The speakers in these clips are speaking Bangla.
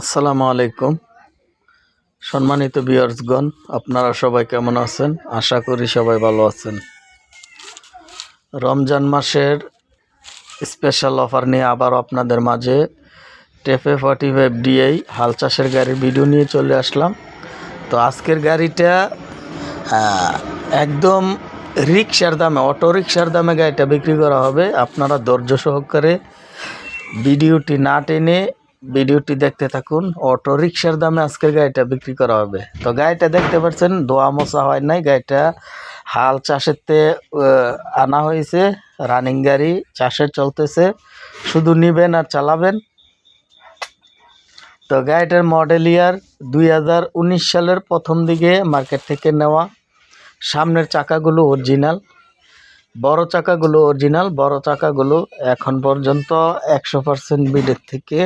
আসসালামু আলাইকুম। সম্মানিত বিয়ার্সগণ আপনারা সবাই কেমন আছেন? আশা করি সবাই ভালো আছেন। রমজান মাসের স্পেশাল অফার নিয়ে আবার আপনাদের মাঝে টেফে ফর্টি ফাইভ ডিআই হাল চাষের গাড়ির ভিডিও নিয়ে চলে আসলাম। তো আজকের গাড়িটা একদম রিক্সার দামে অটো রিক্সার দামে গাড়িটা বিক্রি করা হবে। আপনারা ধৈর্য সহকারে ভিডিওটি না টেনে ভিডিওটি দেখতে থাকুন। অটো রিক্সার দামে আজকের গাড়িটা বিক্রি করা হবে। তো গাড়িটা দেখতে পাচ্ছেন দোয়া মোছা হয় নাই। গাড়িটা হাল আহ, আনা হয়েছে। রানিং গাড়ি চাষে চলতেছে। শুধু নিবেন আর চালাবেন। তো গাড়িটার মডেল ইয়ার দুই হাজার উনিশ সালের প্রথম দিকে মার্কেট থেকে নেওয়া। সামনের চাকাগুলো অরিজিনাল। বড় চাকাগুলো অরিজিনাল বড় চাকাগুলো এখন পর্যন্ত একশো পার্সেন্ট বিডের থেকে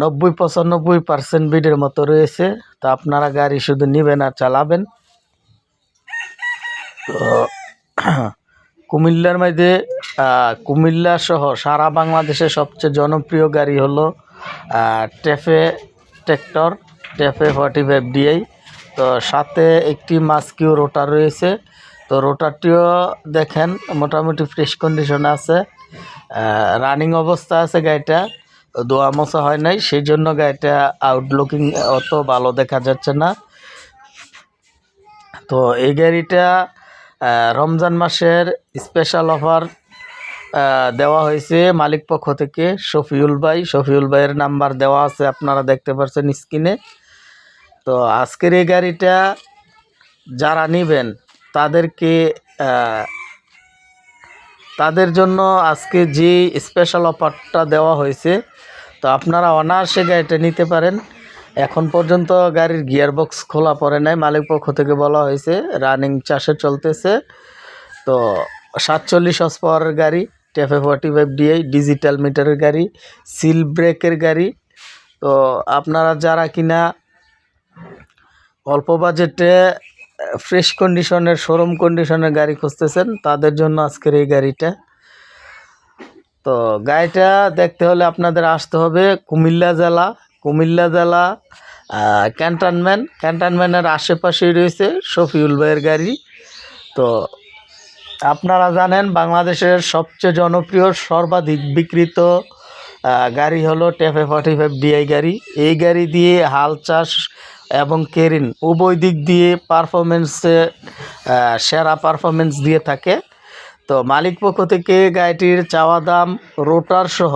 নব্বই পঁচানব্বই পার্সেন্ট বিডের মতো রয়েছে। তো আপনারা গাড়ি শুধু নেবেন আর চালাবেন। তো, কুমিল্লার মধ্যে কুমিল্লা সহ সারা বাংলাদেশে সবচেয়ে জনপ্রিয় গাড়ি হলো TAFE tractor TAFE forty five DI তো সাথে একটি মাস্কিউ রোটার রয়েছে। তো রোটারটিও দেখেন, মোটামুটি ফ্রেশ কন্ডিশনে আছে। রানিং অবস্থা আছে গাড়িটা। দোয়া মোছা হয় নাই, সেই জন্য গাড়িটা আউটলুকিং অত ভালো দেখা যাচ্ছে না। তো এই গাড়িটা রমজান মাসের স্পেশাল অফার দেওয়া হয়েছে মালিক পক্ষ থেকে, শফিউল ভাই। শফিউল ভাইয়ের নাম্বার দেওয়া আছে, আপনারা দেখতে পাচ্ছেন স্ক্রিনে। তো আজকের এই গাড়িটা যারা নেবেন, তাদেরকে তাদের জন্য আজকে যে স্পেশাল অফারটা দেওয়া হয়েছে, তো আপনারা অনায়াসে গাড়িটা নিতে পারেন। এখন পর্যন্ত গাড়ির গিয়ার বক্স খোলা পড়ে নাই, মালিক পক্ষ থেকে বলা হয়েছে রানিং চাষে চলতেছে। তো সাতচল্লিশ হর্স পাওয়ারের গাড়ি TAFE forty five DI digital মিটারের গাড়ি সিল ব্রেকের গাড়ি। তো আপনারা যারা কিনা অল্প বাজেটে ফ্রেশ কন্ডিশনের শোরুম কন্ডিশনের গাড়ি খুঁজতেছেন। তাদের জন্য আজকের এই গাড়িটা। তো গাড়িটা দেখতে হলে আপনাদের আসতে হবে কুমিল্লা জেলা কুমিল্লা জেলা আহ, ক্যান্টনমেন্ট। ক্যান্টনমেন্টের আশেপাশেই রয়েছে শফিউল ভাইয়ের গাড়ি। তো আপনারা জানেন বাংলাদেশের সবচেয়ে জনপ্রিয় সর্বাধিক বিক্রিত আহ, গাড়ি হলো টেফে ফর্টি ফাইভ ডিআই গাড়ি। এই গাড়ি দিয়ে হাল চাষ এবং কেরিন উভয় দিক দিয়ে পারফরমেন্সে সেরা পারফরমেন্স দিয়ে থাকে। তো মালিক পক্ষ থেকে গাড়িটির চাওয়া দাম রোটার সহ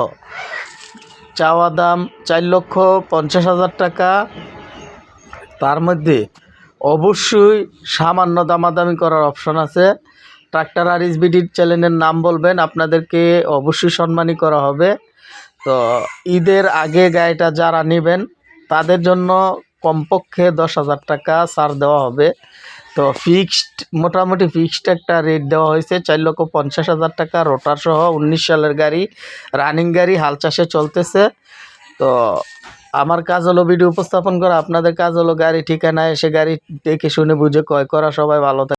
চাওয়া দাম চার লক্ষ পঞ্চাশ হাজার টাকা। তার মধ্যে অবশ্যই সামান্য দামাদামি করার অপশন আছে। ট্রাক্টর আর এসবিডির চ্যানেলের নাম বলবেন, আপনাদেরকে অবশ্যই সম্মানী করা হবে। তো ঈদের আগে গাড়িটা যারা নেবেন, তাদের জন্য কমপক্ষে দশ হাজার টাকা ছাড় দেওয়া হবে। তো ফিক্সড মোটামুটি ফিক্সড একটা রেট দেওয়া হয়েছে, চার লক্ষ পঞ্চাশ হাজার টাকা। রোটার সহ উনিশ সালের গাড়ি রানিং গাড়ি, হাল চাষে চলতেছে। তো আমার কাজ হলো ভিডিও উপস্থাপন করা। আপনাদের কাজ হলো গাড়ি ঠিকানা এসে গাড়ি দেখে শুনে বুঝে ক্রয় করা। সবাই ভালো থাকে